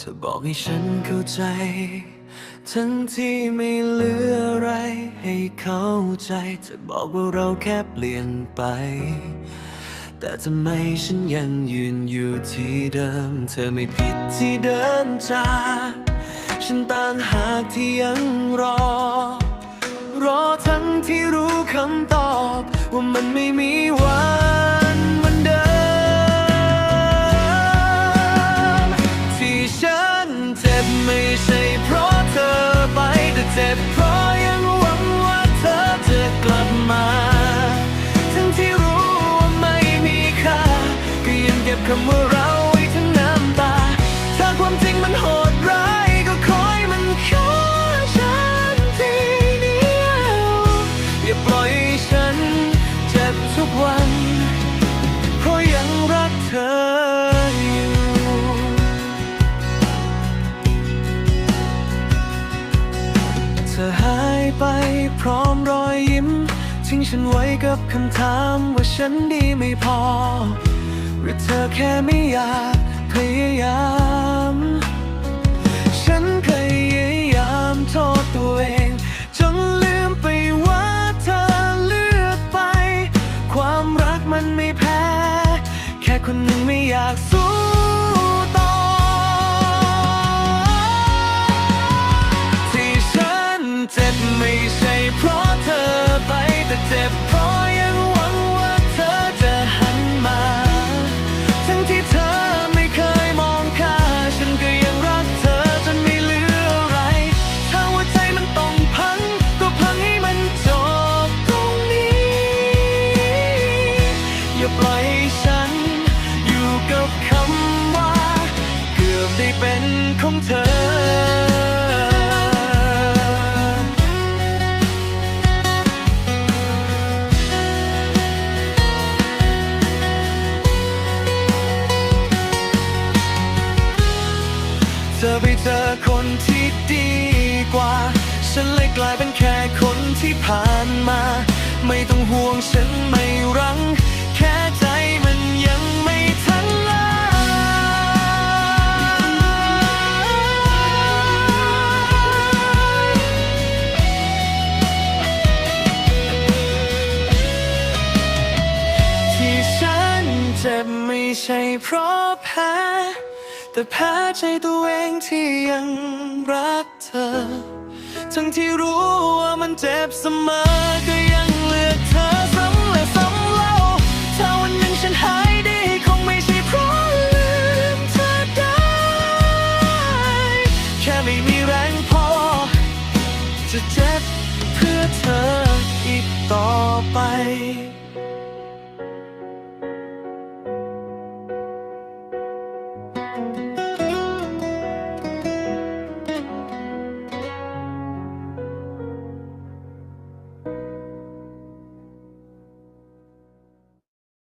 ธอบอกให้ฉันเข้าใจ ทั้งที่ไม่เหลืออะไรให้เข้าใจจะบอกว่าเราแค่เปลี่ยนไป แต่ทำไมฉันยังยืนอยู่ที่เดิม เธอไม่ผิดที่เดินจากฉันต่างหากที่ยังรอ รอทั้งที่รู้คำตอบ ว่ามันไม่มีวัน คำว่าเราไว้ทั้งน้ำตา ถ้าความจริงมันโหดร้ายก็คอยมันฆ่าฉันทีเดียวอย่าปล่อยฉันเจ็บทุกวัน เพราะยังรักเธออยู่เธอหายไปพร้อมรอยยิ้ม ทิ้งฉันไว้กับคำถามว่าฉันดีไม่พอ รือเธอแค่ไม่อยากพยายาม ฉันพยายามโทษตัวเอง จนลืมไปว่าเธอเลือกไป ความรักมันไม่แพ้ แค่คนหนึ่งไม่อยากสู้ ของเธอ เธอไปเจอคนที่ดีกว่า ฉันเลยกลายเป็นแค่คนที่ผ่านมา ไม่ต้องห่วงฉันไม่รั้ง ใช่เพราะแพ้แต่แพ้ใจตัวเองที่ยังรักเธอ ทั้งที่รู้ว่ามันเจ็บเสมอก็ยังเลือกเธอซ้ำและซ้ำเล่าถ้าวันหนึ่งฉันหายดี คงไม่ใช่เพราะลืมเธอได้ แค่ไม่มีแรงพอ จะเจ็บเพื่อเธออีกต่อไป